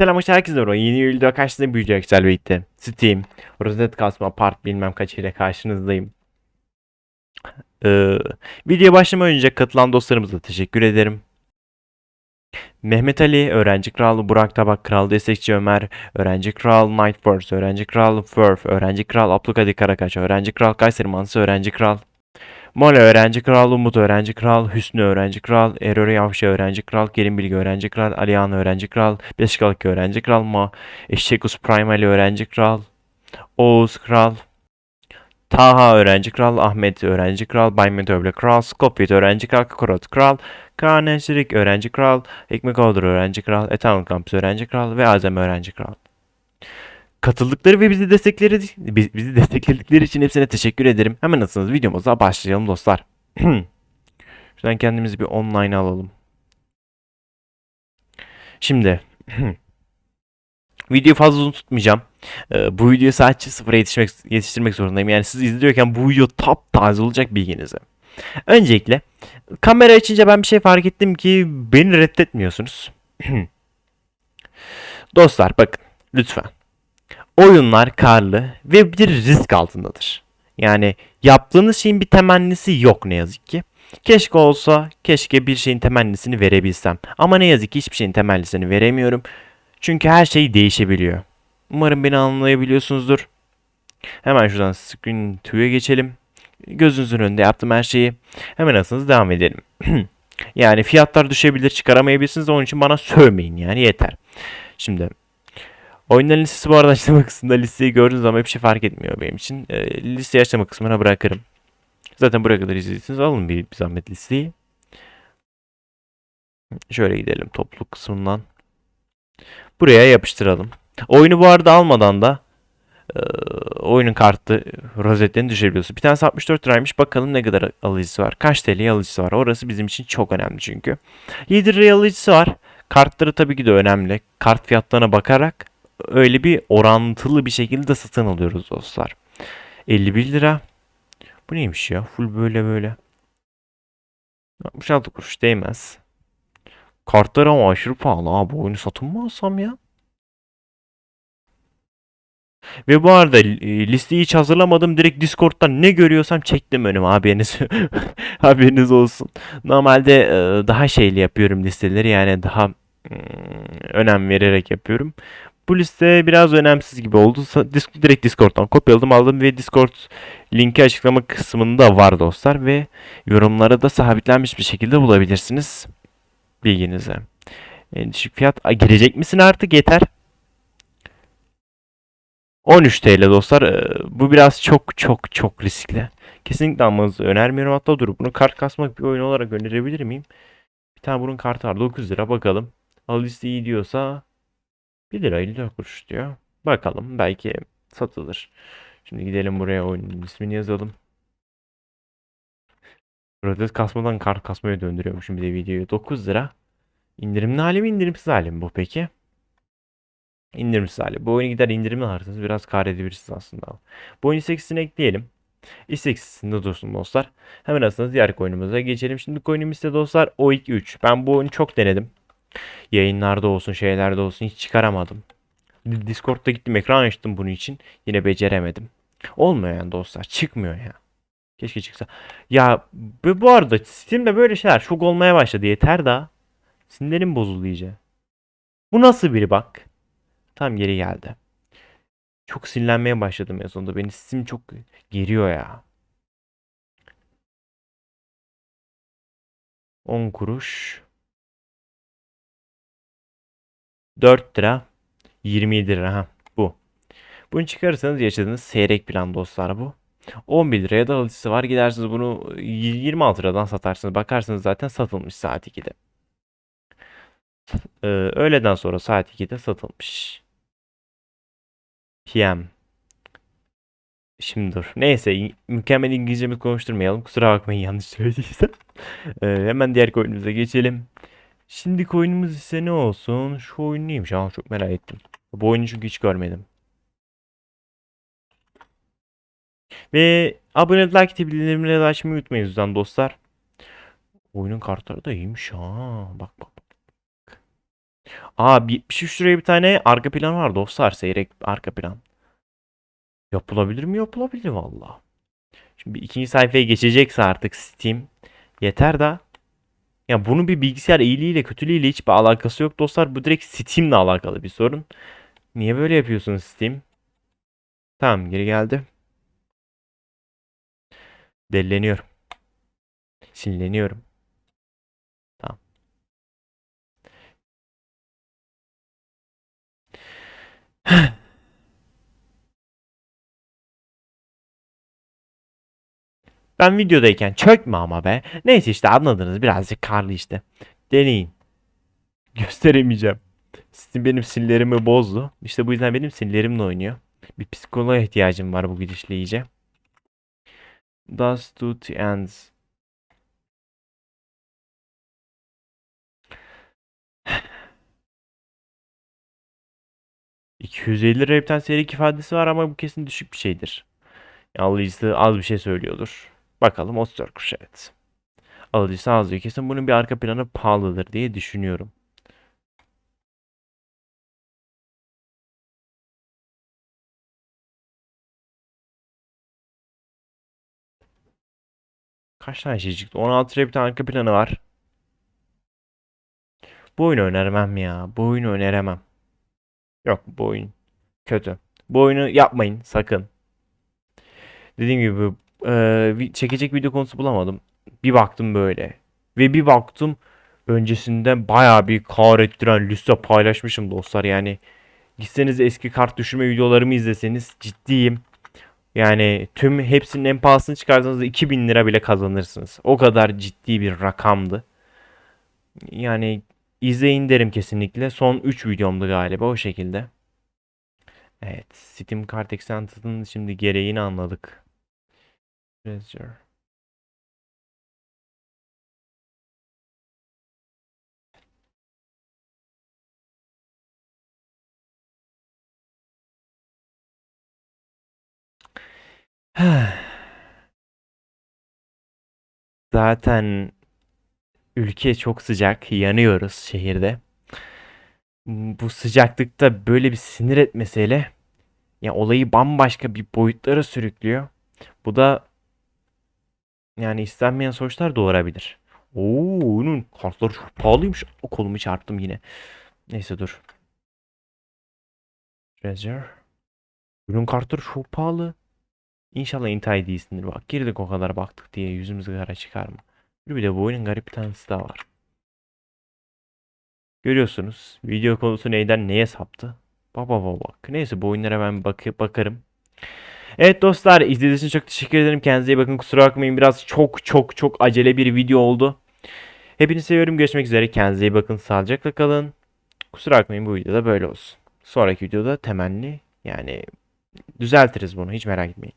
Selamünaleyküm herkese merhaba. Yeni video karşınızda büyüyecek Excel birlikte. Steam, Rozet kasma part bilmem kaç ile karşınızdayım. Ee, video başlamadan önce katılan dostlarımıza teşekkür ederim. Mehmet Ali, Öğrenci Kralı, Burak Tabak, Kral Destekçi Ömer, Öğrenci Kral Nightforce, Öğrenci Kral Furf, Öğrenci Kral Abdülkadir Karakaç, Öğrenci Kral Kayseri Mansı, Öğrenci Kral Mole Öğrenci Kral, Umut Öğrenci Kral, Hüsnü Öğrenci Kral, Erori Yavşa Öğrenci Kral, Kerim Bilgi Öğrenci Kral, Alihan Öğrenci Kral, Beşikalık Öğrenci Kral, Ma, Eşekus Primali Öğrenci Kral, Oğuz Kral, Taha Öğrenci Kral, Ahmet Öğrenci Kral, Baymet Öble Kral, Skopit Öğrenci Kral, Kakorot Kral, Kaan Öğrenci Kral, Ekmek Olur Öğrenci Kral, Eternal Campus Öğrenci Kral ve Azem Öğrenci Kral. Katıldıkları ve bizi destekleri bi- bizi destekledikleri için hepsine teşekkür ederim. Hemen nasılsınız videomuza başlayalım dostlar. Şuradan kendimizi bir online alalım. Şimdi videoyu fazla uzun tutmayacağım. Ee, bu videoyu sadece sıfıra yetişmek, yetiştirmek zorundayım. Yani siz izliyorken bu video taptaze olacak bilginize. Öncelikle kamera açınca ben bir şey fark ettim ki beni reddetmiyorsunuz. Dostlar bakın lütfen. Oyunlar karlı ve bir risk altındadır. Yani yaptığınız şeyin bir temennisi yok ne yazık ki. Keşke olsa, keşke bir şeyin temennisini verebilsem. Ama ne yazık ki hiçbir şeyin temennisini veremiyorum. Çünkü her şey değişebiliyor. Umarım beni anlayabiliyorsunuzdur. Hemen şuradan screen to'ya geçelim. Gözünüzün önünde yaptım her şeyi. Hemen asınız devam edelim. yani fiyatlar düşebilir, çıkaramayabilirsiniz. Onun için bana sövmeyin yani yeter. Şimdi Oyunların listesi bu arada açıklama kısmında listeyi gördüğünüz zaman bir şey fark etmiyor benim için. E, listeyi açıklama kısmına bırakırım. Zaten buraya kadar izlediyseniz alın bir, bir zahmet listeyi. Şöyle gidelim topluluk kısmından. Buraya yapıştıralım. Oyunu bu arada almadan da e, oyunun kartı rozetlerini düşürebiliyorsunuz. Bir tanesi 64 liraymış. Bakalım ne kadar alıcısı var. Kaç TL alıcısı var. Orası bizim için çok önemli çünkü. 7 liraya alıcısı var. Kartları tabii ki de önemli. Kart fiyatlarına bakarak öyle bir orantılı bir şekilde satın alıyoruz dostlar. 51 lira. Bu neymiş ya? Full böyle böyle. 66 kuruş değmez. Kartlar ama aşırı pahalı abi. Oyunu satın mı alsam ya? Ve bu arada e, listeyi hiç hazırlamadım. Direkt Discord'dan ne görüyorsam çektim önüme haberiniz. haberiniz olsun. Normalde e, daha şeyli yapıyorum listeleri. Yani daha mm, önem vererek yapıyorum. Bu liste biraz önemsiz gibi oldu. Sa- Dis- direkt Discord'dan kopyaladım aldım ve Discord linki açıklama kısmında var dostlar ve yorumlara da sabitlenmiş bir şekilde bulabilirsiniz. Bilginize. En düşük fiyat. Ay, girecek misin artık yeter. 13 TL dostlar. Ee, Bu biraz çok çok çok riskli. Kesinlikle almanızı önermiyorum. Hatta dur bunu kart kasmak bir oyun olarak önerebilir miyim? Bir tane bunun kartı var. 9 lira bakalım. Alıcısı iyi diyorsa 1 lira 54 kuruş diyor. Bakalım belki satılır. Şimdi gidelim buraya oyunun ismini yazalım. Rodet kasmadan kart kasmaya döndürüyormuşum bir de videoyu. 9 lira. İndirimli hali mi indirimsiz hali mi bu peki? İndirimsiz hali. Bu oyunu gider indirimli alırsanız biraz kar edebilirsiniz aslında. Bu oyun isteksizini ekleyelim. İsteksizinde dursun dostlar. Hemen aslında diğer oyunumuza geçelim. Şimdi oyunum ise dostlar O2-3. Ben bu oyunu çok denedim. Yayınlarda olsun şeylerde olsun hiç çıkaramadım. Discord'da gittim ekran açtım bunun için. Yine beceremedim. Olmuyor yani dostlar. Çıkmıyor ya. Keşke çıksa. Ya bu arada Steam'de böyle şeyler çok olmaya başladı. Yeter daha. Sinirim bozuldu iyice. Bu nasıl biri bak. Tam geri geldi. Çok sinirlenmeye başladım en sonunda. Beni Steam çok geriyor ya. 10 kuruş. 4 lira. 27 lira. Ha, bu. Bunu çıkarırsanız yaşadığınız seyrek plan dostlar bu. 11 liraya da alıcısı var. Gidersiniz bunu 26 liradan satarsınız. Bakarsınız zaten satılmış saat 2'de. Ee, öğleden sonra saat 2'de satılmış. PM. Şimdi dur. Neyse mükemmel İngilizcemi konuşturmayalım. Kusura bakmayın yanlış söylediysem. Ee, hemen diğer oyunumuza geçelim. Şimdiki oyunumuz ise ne olsun? Şu oyun neymiş? Aa, çok merak ettim. Bu oyunu çünkü hiç görmedim. Ve abone like bildirimleri açmayı unutmayın lütfen dostlar. Oyunun kartları da iyiymiş ha. Bak bak. bak. Aa bir 73 liraya bir tane arka plan var dostlar. Seyrek arka plan. Yapılabilir mi? Yapılabilir valla. Şimdi ikinci sayfaya geçecekse artık Steam. Yeter da. Ya bunun bir bilgisayar iyiliğiyle kötülüğüyle hiçbir alakası yok dostlar. Bu direkt Steam'le alakalı bir sorun. Niye böyle yapıyorsun Steam? Tamam geri geldi. Delileniyorum. Sinirleniyorum. Tamam. Ben videodayken çökme ama be. Neyse işte anladınız birazcık karlı işte. Deneyin. Gösteremeyeceğim. Steam benim sinirlerimi bozdu. İşte bu yüzden benim sinirlerimle oynuyor. Bir psikoloğa ihtiyacım var bu gidişle iyice. Does to ends. ...250 liraya bir tane seyirlik ifadesi var ama bu kesin düşük bir şeydir. Alıcısı az bir şey söylüyordur. Bakalım 34 kuruş evet. Alıcısı az diyor. Kesin bunun bir arka planı pahalıdır diye düşünüyorum. Kaç tane şey çıktı? 16 liraya bir arka planı var. Bu oyunu önermem ya. Bu oyunu öneremem. Yok bu oyun kötü. Bu oyunu yapmayın sakın. Dediğim gibi e, çekecek video konusu bulamadım. Bir baktım böyle. Ve bir baktım öncesinden bayağı bir kar ettiren liste paylaşmışım dostlar. Yani gitseniz eski kart düşürme videolarımı izleseniz ciddiyim. Yani tüm hepsinin en pahalısını çıkarsanız 2000 lira bile kazanırsınız. O kadar ciddi bir rakamdı. Yani izleyin derim kesinlikle. Son 3 videomdu galiba o şekilde. Evet, Steam Kart Extended'ın şimdi gereğini anladık. Treasure. Zaten ülke çok sıcak, yanıyoruz şehirde. Bu sıcaklıkta böyle bir sinir etmesiyle ya olayı bambaşka bir boyutlara sürüklüyor. Bu da yani istenmeyen sonuçlar doğurabilir. Oo, onun kartları çok pahalıymış. O kolumu çarptım yine. Neyse dur. Treasure. Ürün kartları çok pahalı. İnşallah intihar değilsindir. Bak girdik o kadar baktık diye yüzümüzü kara çıkarma. Bir de bu oyunun garip bir tanesi daha var. Görüyorsunuz video konusu neyden neye saptı. Baba baba bak. Neyse bu oyunlara ben bakıp bakarım. Evet dostlar izlediğiniz için çok teşekkür ederim. Kendinize iyi bakın. Kusura bakmayın biraz çok çok çok acele bir video oldu. Hepinizi seviyorum. Görüşmek üzere. Kendinize iyi bakın. Sağlıcakla kalın. Kusura bakmayın bu videoda böyle olsun. Sonraki videoda temenni yani düzeltiriz bunu. Hiç merak etmeyin.